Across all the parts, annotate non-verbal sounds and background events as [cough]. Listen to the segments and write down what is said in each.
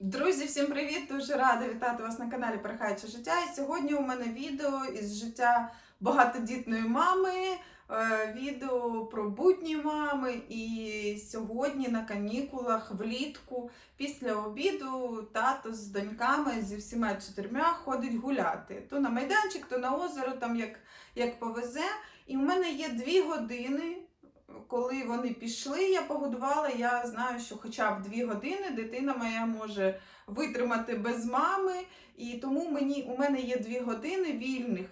Друзі, всім привіт! Дуже рада вітати вас на каналі Перехаюче життя. І сьогодні у мене відео із життя багатодітної мами, е, відео про будні мами. І сьогодні на канікулах влітку після обіду тато з доньками зі всіма чотирма ходить гуляти. То на майданчик, то на озеро, там як, як повезе. І в мене є дві години. Коли вони пішли, я погодувала. Я знаю, що хоча б дві години дитина моя може витримати без мами, і тому мені у мене є дві години вільних,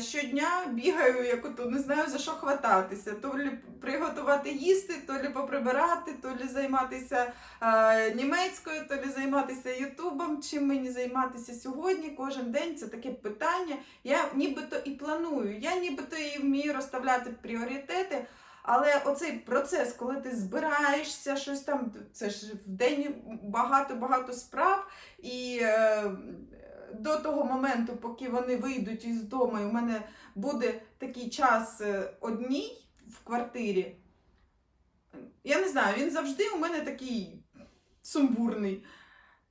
щодня бігаю, як ото не знаю за що хвататися. То лі приготувати їсти, то лі поприбирати, то лі займатися е, німецькою, то лі займатися Ютубом. Чим мені займатися сьогодні? Кожен день це таке питання. Я нібито і планую, я нібито і вмію розставляти пріоритети. Але оцей процес, коли ти збираєшся, щось там, це ж в день багато-багато справ, і е, до того моменту, поки вони вийдуть із дому, і у мене буде такий час е, одній в квартирі. Я не знаю, він завжди у мене такий сумбурний.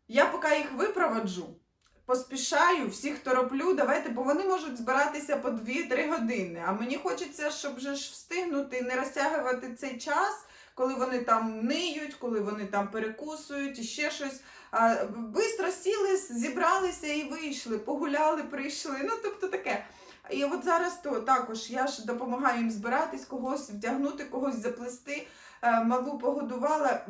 Я поки їх випроводжу, поспішаю, всіх тороплю, давайте, бо вони можуть збиратися по 2-3 години. А мені хочеться, щоб вже ж встигнути не розтягувати цей час, коли вони там ниють, коли вони там перекусують і ще щось. Бистро сіли, зібралися і вийшли, погуляли, прийшли. Ну, тобто таке. І от зараз то також я ж допомагаю їм збиратись, когось вдягнути, когось заплести. Е, Малу погодувала,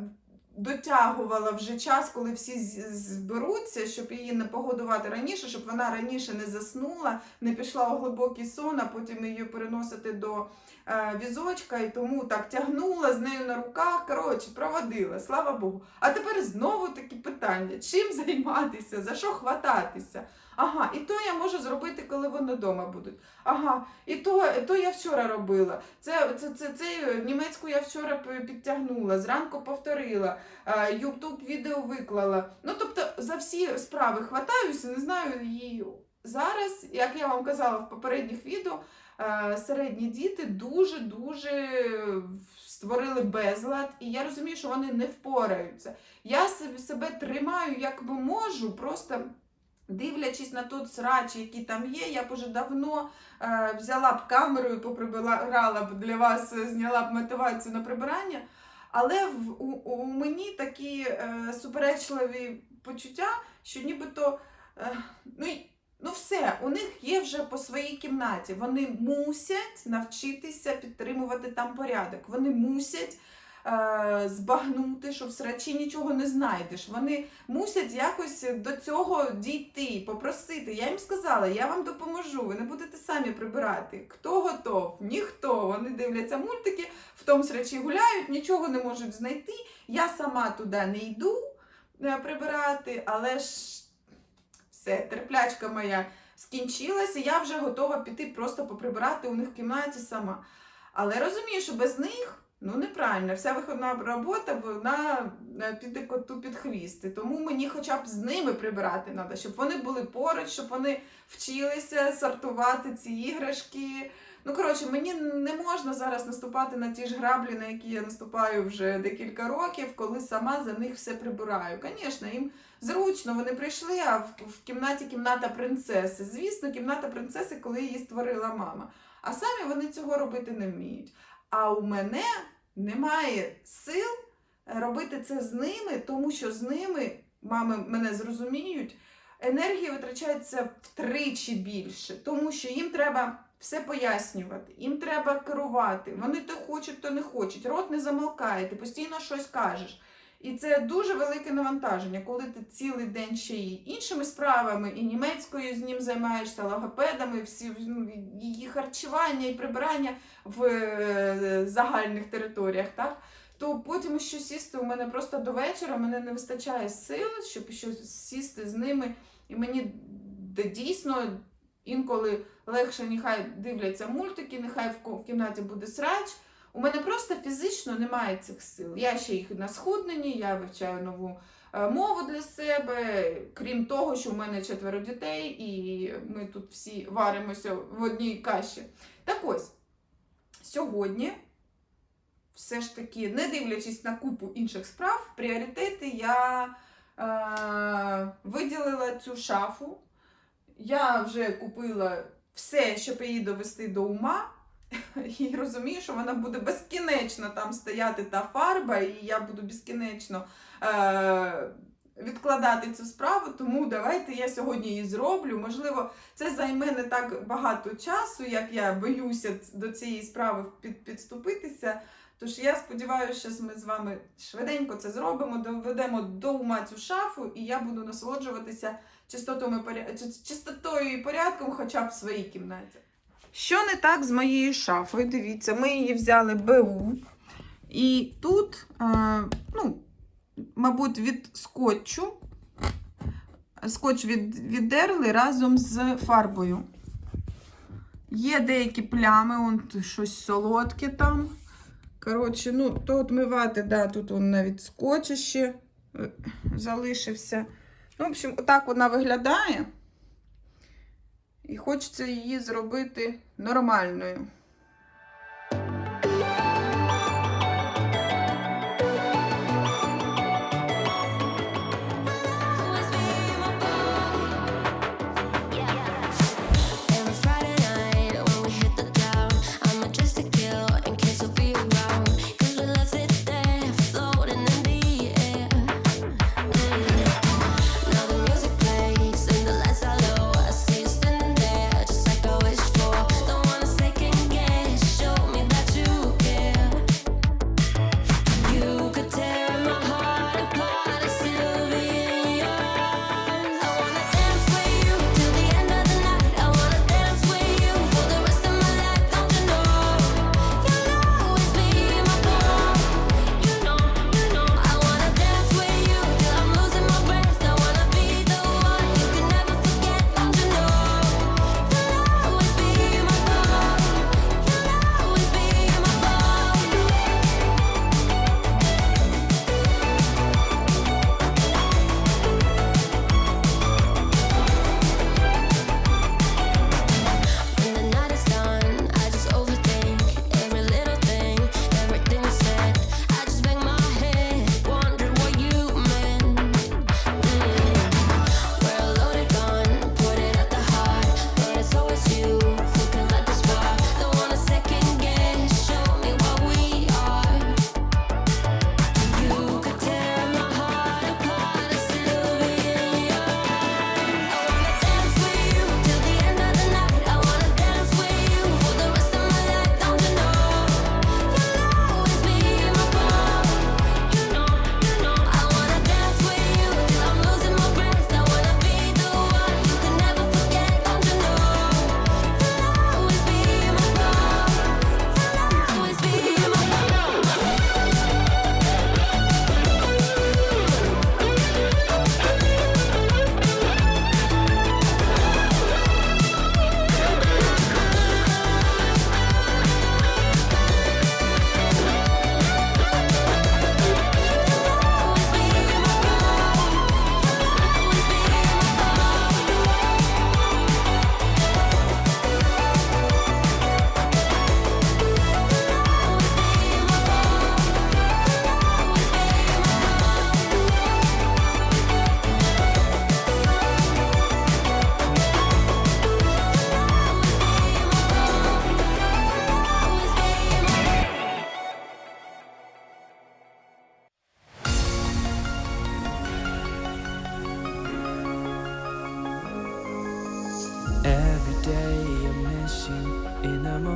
дотягувала вже час, коли всі зберуться, щоб її не погодувати раніше, щоб вона раніше не заснула, не пішла у глибокий сон, а потім її переносити до е, візочка. І тому так тягнула з нею на руках. Коротше, проводила, слава Богу. А тепер знову такі питання: чим займатися, за що хвататися? Ага, і то я можу зробити, коли вони вдома будуть. Ага, і то, то я вчора робила. Це, це, це, це німецьку я вчора підтягнула, зранку повторила, Ютуб відео виклала. Ну, тобто за всі справи хватаюся, не знаю її. Зараз, як я вам казала в попередніх відео, е, середні діти дуже-дуже створили безлад, і я розумію, що вони не впораються. Я себе тримаю як би можу, просто. Дивлячись на тот срач, який там є, я б уже давно е, взяла б камеру і поприбирала б для вас, е, зняла б мотивацію на прибирання. Але в, у, у мені такі е, суперечливі почуття, що нібито е, ну, ну все, у них є вже по своїй кімнаті. Вони мусять навчитися підтримувати там порядок. Вони мусять збагнути, що в срачі нічого не знайдеш. Вони мусять якось до цього дійти, попросити. Я їм сказала, я вам допоможу, ви не будете самі прибирати. Хто готов? Ніхто. Вони дивляться мультики, в тому срачі гуляють, нічого не можуть знайти. Я сама туди не йду е, прибирати, але ж все, терплячка моя скінчилася, я вже готова піти просто поприбирати у них в кімнаті сама. Але розумію, що без них. Ну, неправильно, вся виходна робота вона е, піде коту під хвіст. І Тому мені хоча б з ними прибирати треба, щоб вони були поруч, щоб вони вчилися сортувати ці іграшки. Ну, коротше, мені не можна зараз наступати на ті ж граблі, на які я наступаю вже декілька років, коли сама за них все прибираю. Звісно, їм зручно, вони прийшли, а в, в кімнаті кімната принцеси. Звісно, кімната принцеси, коли її створила мама. А самі вони цього робити не вміють. А у мене немає сил робити це з ними, тому що з ними мами мене зрозуміють. Енергія витрачається втричі більше, тому що їм треба все пояснювати, їм треба керувати. Вони то хочуть, то не хочуть. Рот не замовкає, ти постійно щось кажеш. І це дуже велике навантаження, коли ти цілий день ще й іншими справами, і німецькою з ним займаєшся, логопедами, всі ну, її харчування і прибирання в е, загальних територіях, так? То потім що сісти у мене просто до вечора, мене не вистачає сил, щоб щось сісти з ними. І мені дійсно інколи легше, нехай дивляться мультики, нехай в кімнаті буде срач. У мене просто фізично немає цих сил. Я ще їх на схудненні, я вивчаю нову е, мову для себе. Крім того, що у мене четверо дітей, і ми тут всі варимося в одній каші. Так ось, сьогодні, все ж таки, не дивлячись на купу інших справ, пріоритети я е, виділила цю шафу. Я вже купила все, що її довести до ума. [laughs] і розумію, що вона буде безкінечно там стояти та фарба, і я буду безкінечно е- відкладати цю справу, тому давайте я сьогодні її зроблю. Можливо, це займе не так багато часу, як я боюся до цієї справи під, підступитися. Тож я сподіваюся, що ми з вами швиденько це зробимо, доведемо до ума цю шафу, і я буду насолоджуватися чистотою і порядком хоча б в своїй кімнаті. Що не так з моєю шафою? Дивіться, ми її взяли БУ. І тут, е, ну, мабуть, від скотчу, скотч від, віддерли разом з фарбою. Є деякі плями, он щось солодке там. Коротше, ну, то отмивати, да, тут он навіть скотч ще е, залишився. Ну, В общем, отак вона виглядає. І хочеться її зробити нормальною.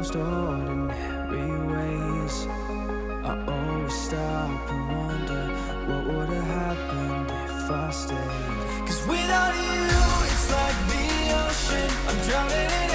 most ordinary ways. I always stop and wonder what would have happened if I stayed. Cause without you, it's like the ocean, I'm drowning in.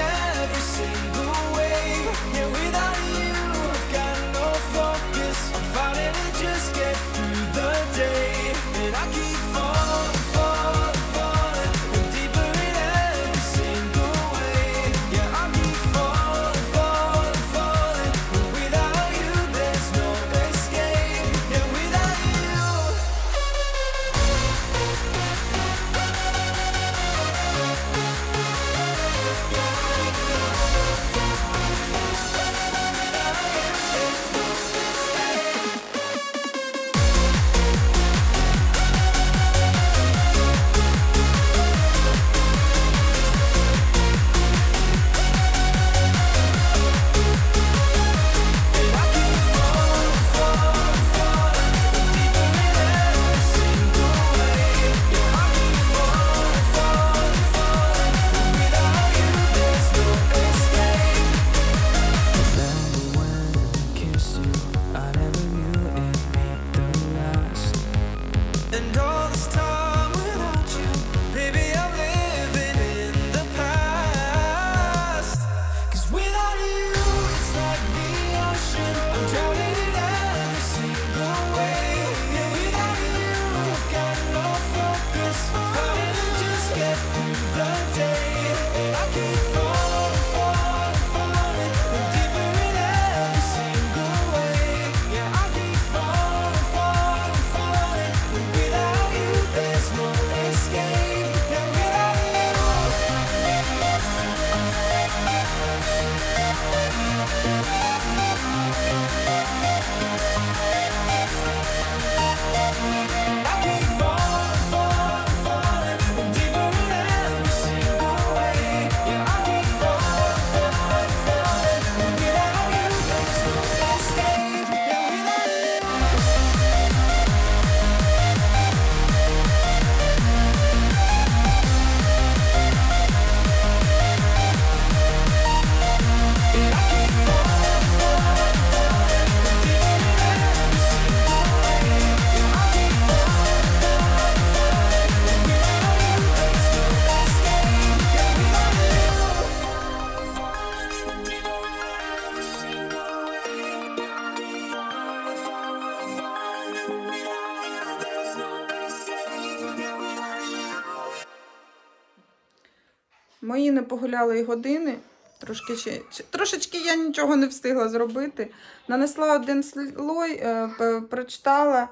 Мої не погуляли і години. Трошки трошечки я нічого не встигла зробити. Нанесла один слой, е, прочитала,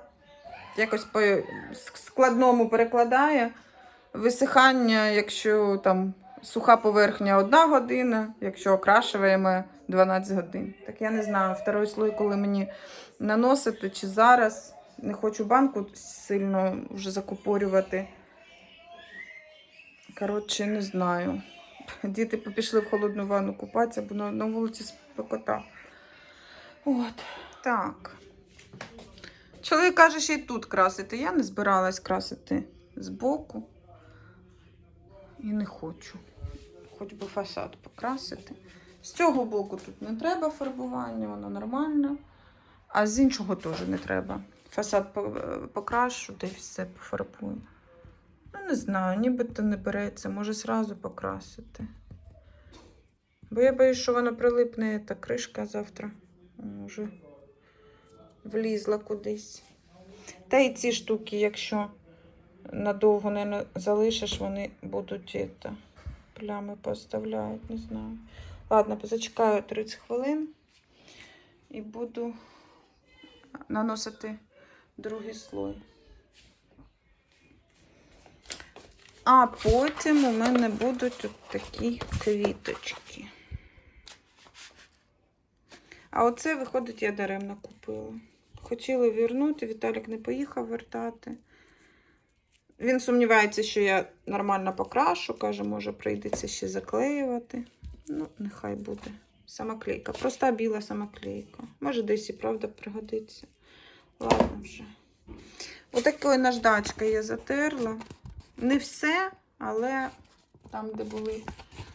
якось по складному перекладає. Висихання, якщо там суха поверхня 1 година, якщо окрашуємо 12 годин. Так я не знаю, второй слой, коли мені наносити, чи зараз. Не хочу банку сильно вже закупорювати. Коротше, не знаю. Діти пішли в холодну ванну купатися, бо на, на вулиці спекота. От. Так. Чоловік каже, що і тут красити. Я не збиралась красити збоку. І не хочу. Хоч би фасад покрасити. З цього боку тут не треба фарбування, воно нормально. А з іншого теж не треба. Фасад по- покрашу, й все пофарбую. Ну, не знаю, нібито не береться, може зразу покрасити. Бо я боюсь, що воно прилипне та кришка завтра. Може, влізла кудись. Та й ці штуки, якщо надовго не залишиш, вони будуть это, плями поставляють, не знаю. Ладно, позачекаю 30 хвилин і буду наносити другий слой. А потім у мене будуть от такі квіточки. А оце, виходить, я даремно купила. Хотіла вернути, Віталік не поїхав вертати. Він сумнівається, що я нормально покрашу, каже, може, прийдеться ще заклеювати. Ну, нехай буде. Самоклейка. Проста біла самоклейка. Може, десь і правда пригодиться. Ладно вже. Отакою наждачкою я затерла. Не все, але там, де були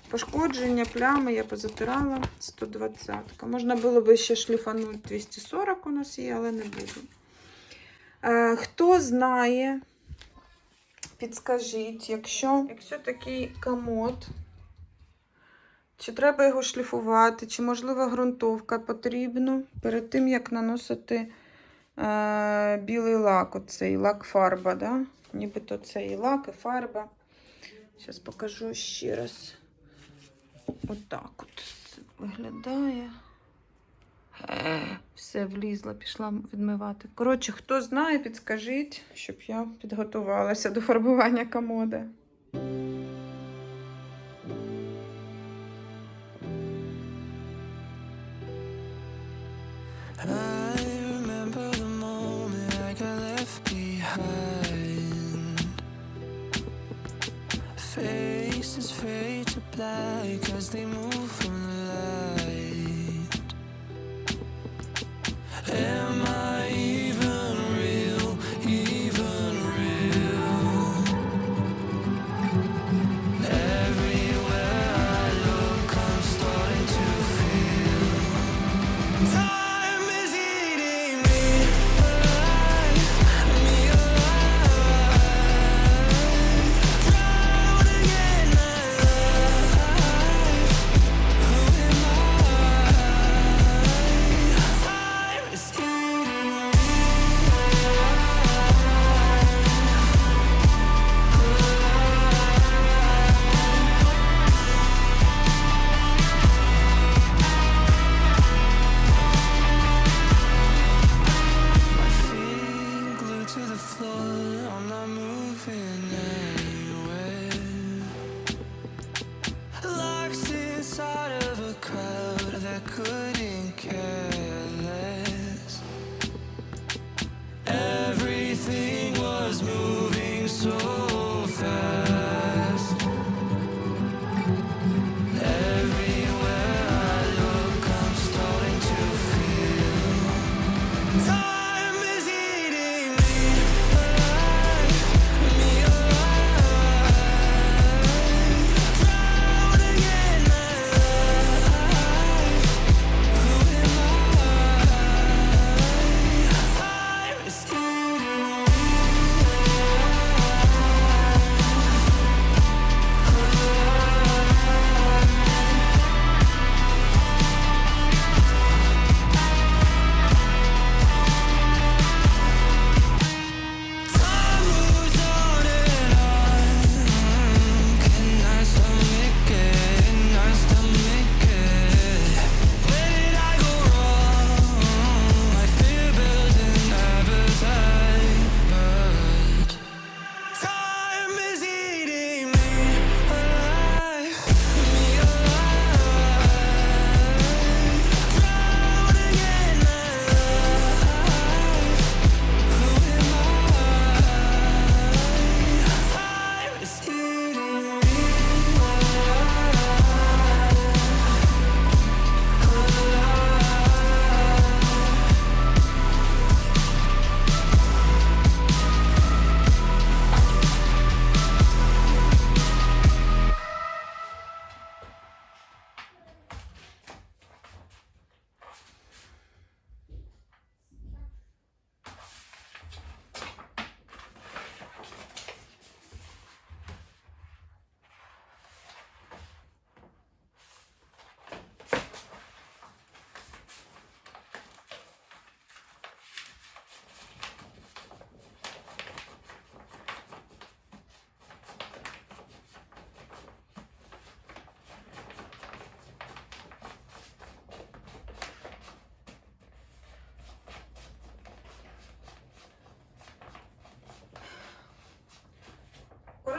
пошкодження, плями, я позатирала 120. Можна було би ще шліфанути 240 у нас є, але не буду. Е, хто знає, підскажіть, якщо, якщо такий комод, чи треба його шліфувати, чи, можливо, ґрунтовка потрібна перед тим, як наносити е, білий лак, оцей лак фарба, да? Нібито це і лак, і фарба. Зараз покажу ще раз. Отак от це виглядає. Е, Все влізло, пішла відмивати. Коротше, хто знає, підскажіть, щоб я підготувалася до фарбування комода. Mas tem move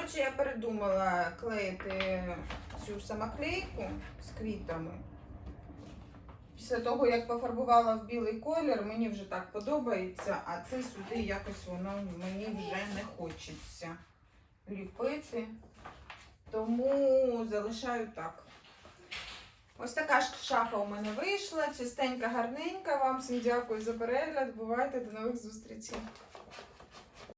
Коротше, я передумала клеїти цю самоклейку з квітами. Після того, як пофарбувала в білий колір, мені вже так подобається, а це сюди якось воно мені вже не хочеться ліпити. Тому залишаю так. Ось така ж шафа у мене вийшла, чистенька, гарненька. Вам всім дякую за перегляд. Бувайте, до нових зустрічей.